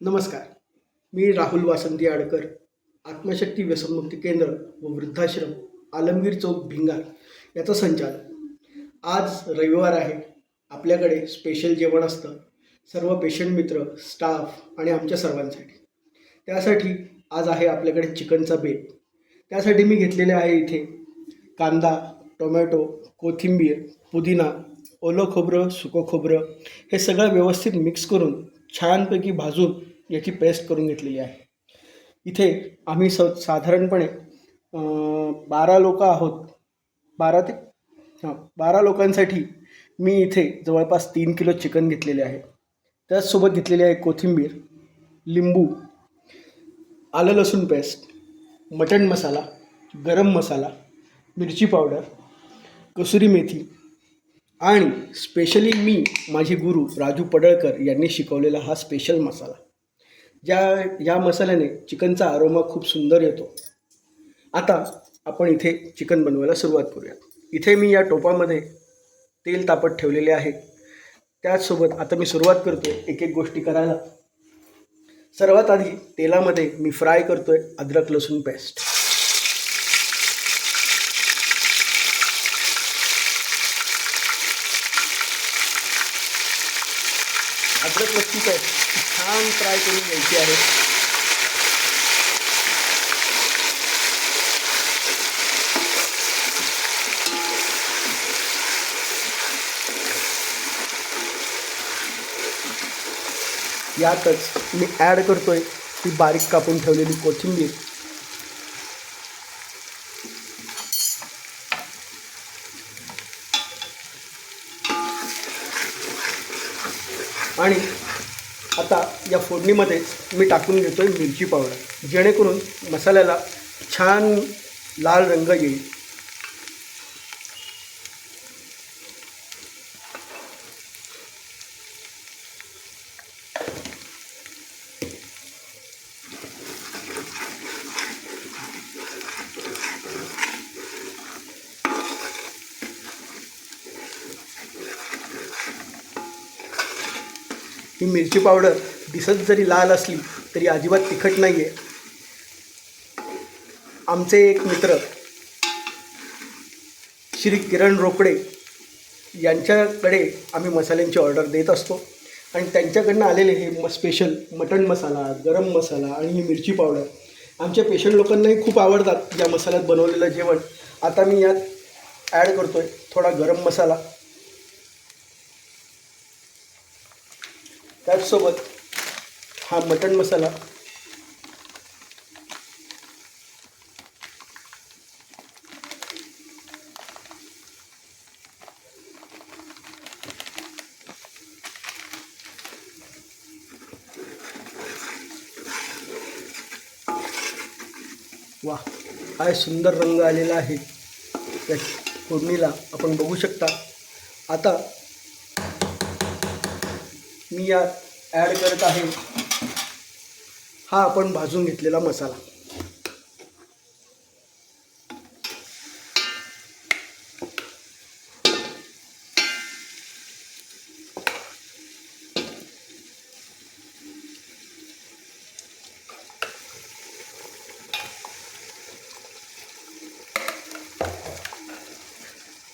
नमस्कार. मी राहुल वासंती आडकर आत्मशक्ती व्यसनमुक्ती केंद्र व वृद्धाश्रम आलमगीर चौक भिंगार याचा संचालक. आज रविवार आहे. आपल्याकडे स्पेशल जेवण असतं. सर्व पेशंट मित्र स्टाफ आणि आमच्या सर्वांसाठी. त्यासाठी आज आहे आपल्याकडे चिकनचा बेत त्यासाठी मी घेतलेले आहे इथे कांदा टोमॅटो कोथिंबीर पुदिना ओलं खोबरं सुकं खोबरं हे सगळं व्यवस्थित मिक्स करून छानपैकी भाजून याची पेस्ट करून घेतलेली आहे. इथे आम्ही स साधारणपणे बारा लोक आहोत. बारा ते हां बारा लोकांसाठी मी इथे जवळपास तीन किलो चिकन घेतलेले आहे. त्याचसोबत घेतलेली आहे कोथिंबीर लिंबू आलं लसूण पेस्ट मटण मसाला गरम मसाला मिरची पावडर कसुरी मेथी आणि स्पेशली मी माझे गुरु राजू पडळकर यांनी शिकवलेला हा स्पेशल मसाला. ज्या या मसाल्याने चिकनचा आरोमा खूप सुंदर येतो आता आपण इथे चिकन बनवायला सुरुवात करूया. इथे मी या टोपामध्ये तेल तापत ठेवलेले आहे. त्याचसोबत आता मी सुरुवात करतो आहे एक एक गोष्टी करायला. सर्वात आधी तेलामध्ये मी फ्राय करतो आहे अद्रक लसूण पेस्ट अद्रक लसूण पेस्ट छान फ्राय करून घ्यायची आहे यातच मी ॲड करतोय बारीक कापून ठेवलेली कोथिंबीर. आणि आता या फोडणीमध्ये मी टाकून घेतोय मिरची पावडर. जेणेकरून मसाल्याला छान लाल रंग येईल. ही मिरची पावडर दिसत जरी लाल असली तरी अजिबात तिखट नाही आहे आमचे एक मित्र श्री किरण रोकडे यांच्याकडे आम्ही मसाल्यांची ऑर्डर देत असतो. आणि त्यांच्याकडनं आलेले हे म स्पेशल मटण मसाला गरम मसाला आणि ही मिरची पावडर आमच्या पेशंट लोकांनाही खूप आवडतात या मसाल्यात बनवलेलं जेवण. आता मी यात ॲड करतो आहे थोडा गरम मसाला. त्याचसोबत हा मटण मसाला वा काय सुंदर रंग आलेला आहे. या फोडणीला आपण बघू शकता. आता मी यात ॲड करत आहे. हा आपण भाजून घेतलेला मसाला.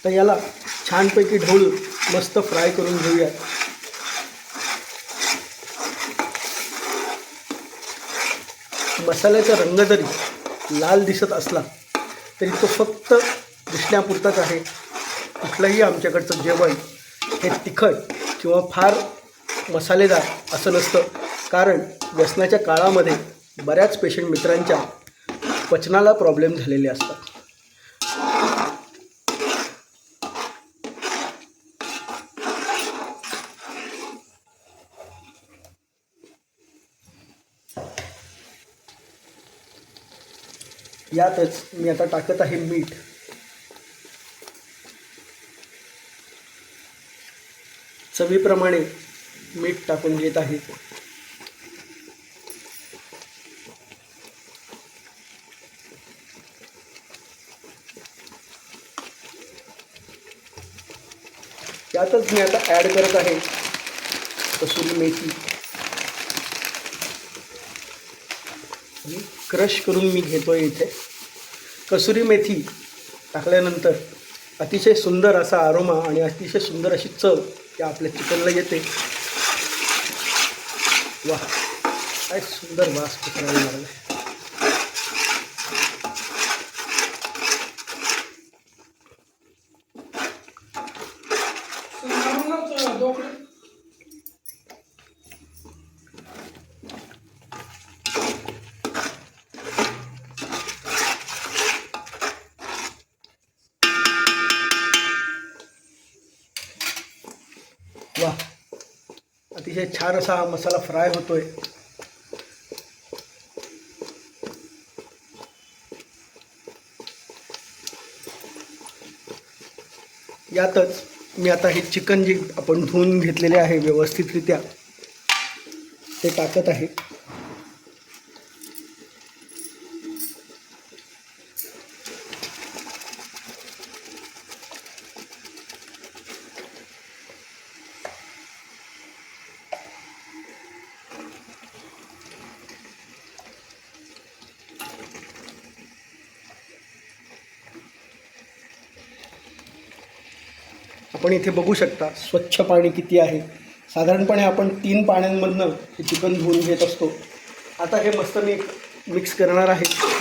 तर याला छानपैकी ढवळून मस्त फ्राय करून घेऊयात. मसाल्याचा रंग जरी लाल दिसत असला तरी तो फक्त दिसण्यापुरताच आहे. कुठलंही आमच्याकडचं जेवण हे तिखट किंवा फार मसालेदार असं नसतं. कारण व्यसनाच्या काळामध्ये बऱ्याच पेशंट मित्रांच्या पचनाला प्रॉब्लेम झालेले असतात. यातच मी आता टाकत आहे मीठ. चवीप्रमाणे मीठ टाकून घेत आहे. यातच मी आता ॲड करत आहे कसुरी मेथी. क्रश करून मी घेतोय इथे. कसुरी मेथी टाकल्यानंतर अतिशय सुंदर असा आरोमा आणि अतिशय सुंदर अशी चव या आपल्या चिकनला येते. वा काय सुंदर वास पसरायला लागला वा अतिशय छान असा हा मसाला फ्राय होतोय. यातच मी आता हे चिकन जे आपण धुवून घेतलेले आहे व्यवस्थितरित्या ते टाकत आहे. आपण इथे बघू शकता स्वच्छ पाणी किती आहे. साधारणपणे आपण तीन पाण्यांमधनं हे चिकन धुवून घेत असतो. आता हे मस्त मी मिक्स करणार आहे.